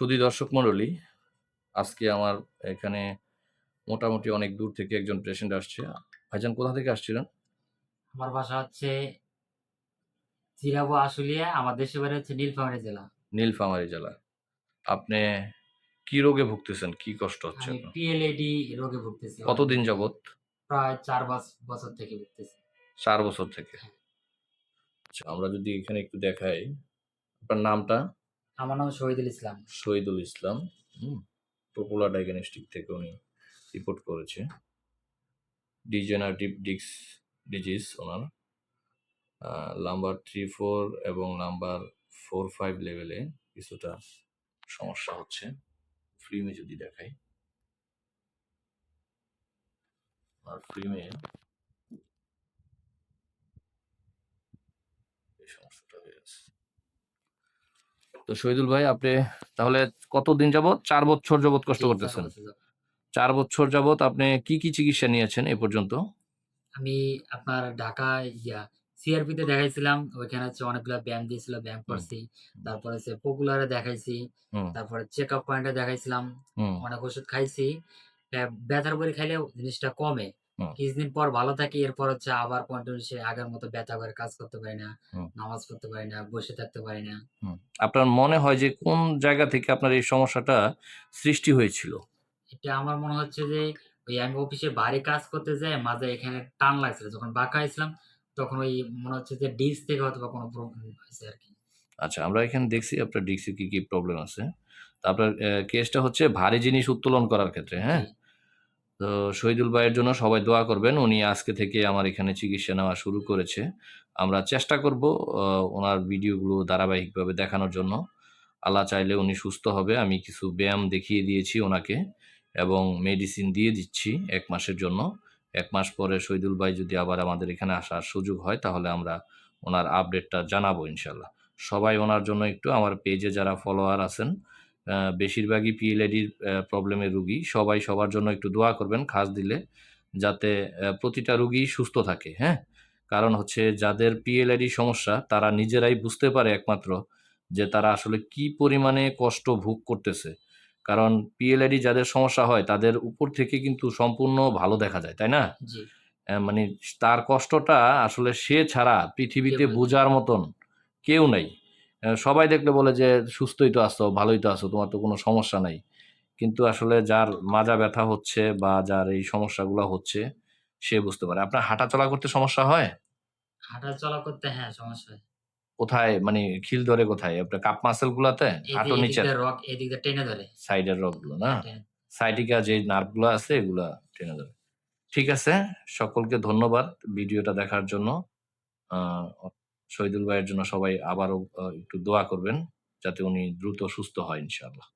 সুধী দর্শক মণ্ডলী আজকে আমার এখানে মোটামুটি অনেক দূর থেকে একজন পেশেন্ট আসছে। ভাইজান কোথা থেকে আসছিলেন? আমার বাসা হচ্ছে চিরাবো আশুলিয়া আমার দেশের বাড়ি হচ্ছে নীলফামারী জেলা। নীলফামারী জেলা। আপনি কি রোগে ভুগতেছেন? কি কষ্ট হচ্ছে আমি? পিএলএডি রোগে ভুগতেছি। কতদিন যাবত প্রায় চার বছ- বছর থেকে ভুগতেছি। চার বছর থেকে। আচ্ছা আমরা যদি এখানে একটু দেখাই আপনার নামটা? আমার নাম শহীদুল ইসলাম। শহীদুল ইসলাম পপুলার ডায়াগনস্টিক থেকে উনি রিপোর্ট করেছে। ডিজেনারেটিভ ডিক্স ডিজিজ ওনার নাম্বার থ্রি ফোর এবং নাম্বার ফোর ফাইভ লেভেলে কিছুটা সমস্যা হচ্ছে। ফ্রিমে যদি দেখাই। আর ফ্রিমে এই সমস্যাটা হয়ে আছে তো শহীদুল ভাই আপনি তাহলে কতদিন যাবত চার বছর যাবত কষ্ট করতেছেন। চার বছর যাবত আপনি কি কি চিকিৎসা নিয়েছেন এ পর্যন্ত? আমি আপনার ঢাকায় ইয়া সিআরপি তে দেখাইছিলাম ওইখানে হচ্ছে অনেকগুলো ব্যায়াম দিয়েছিল ব্যায়াম করছি। তারপরে হচ্ছে পপুলারে দেখাইছি তারপরে চেক আপ পয়েন্টে দেখাইছিলাম অনেক ওষুধ খাইছি। ব্যথার বড়ি খাইলে জিনিসটা কমে। কিছুদিন পর ভালো থাকি এরপর হচ্ছে আবার কন্টিনিউ সে আগের মতো ব্যথা করে কাজ করতে পারি না নামাজ পড়তে পারি না বসে থাকতে পারি না। আপনার মনে হয় যে কোন জায়গা থেকে আপনার এই সমস্যাটা সৃষ্টি হয়েছিল? এটা আমার মনে হচ্ছে যে ওই আমি অফিসে বাড়ি কাজ করতে যাই মাঝে এখানে টান লাগছিল। যখন বাঁকা হয়েছিলাম তখন ওই মনে হচ্ছে যে ডিস্ক থেকে হয়তো বা কোনো প্রবলেম হয়েছে আর কি। আচ্ছা আমরা এখানে দেখছি আপনার ডিক্সি কি কি প্রবলেম আছে। তা আপনার কেসটা হচ্ছে ভারী জিনিস উত্তোলন করার ক্ষেত্রে হ্যাঁ। তো শহীদুল ভাইয়ের জন্য সবাই দোয়া করবেন। উনি আজকে থেকে আমার এখানে চিকিৎসা নেওয়া শুরু করেছে। আমরা চেষ্টা করব ওনার ভিডিওগুলো ধারাবাহিকভাবে দেখানোর জন্য। আল্লাহ চাইলে উনি সুস্থ হবে। আমি কিছু ব্যায়াম দেখিয়ে দিয়েছি ওনাকে এবং মেডিসিন দিয়ে দিচ্ছি এক মাসের জন্য। এক মাস পরে শহীদুল ভাই যদি আবার আমাদের এখানে আসার সুযোগ হয়, তাহলে আমরা ওনার আপডেটটা জানাব ইনশাল্লাহ সবাই ওনার জন্য একটু, আমার পেজে যারা ফলোয়ার আছেন বেশিরভাগই পিএলএডির প্রবলেমের রুগী। সবাই সবার জন্য একটু দোয়া করবেন খাস দিলে যাতে প্রতিটা রুগী সুস্থ থাকে হ্যাঁ? কারণ হচ্ছে যাদের পিএলএডি সমস্যা তারা নিজেরাই বুঝতে পারে একমাত্র যে তারা আসলে কি পরিমাণে কষ্ট ভোগ করতেছে। কারণ পিএলএডি যাদের সমস্যা হয় তাদের উপর থেকে কিন্তু সম্পূর্ণ ভালো দেখা যায় তাই না? মানে তার কষ্টটা আসলে সে ছাড়া পৃথিবীতে বোঝার মতন কেউ নাই। সবাই দেখলে বলে যে সুস্থই তো আসো ভালোই তো আসো তোমার তো কোনো সমস্যা নাই। কিন্তু আসলে যার মাজা ব্যথা হচ্ছে বা যার এই সমস্যাগুলো হচ্ছে সে বুঝতে পারে। আপনার হাঁটা চলা করতে সমস্যা হয়? হাঁটা চলা করতে হ্যাঁ সমস্যা হয়। কোথায়? মানে খিল ধরে কোথায়? আপনার কাপ মাসেল গুলাতে হাঁটু নিচে রক এদিক টেনে ধরে। সাইডের রোগগুলো না টেনে- সাইটিকা যে নার্ভগুলো আছে এগুলা টেনে ধরে। ঠিক আছে সকলকে ধন্যবাদ ভিডিওটা দেখার জন্য। আহ, শহীদুল ভাইয়ের জন্য সবাই আবারও একটু দোয়া করবেন যাতে উনি দ্রুত সুস্থ হয় ইনশাআল্লাহ।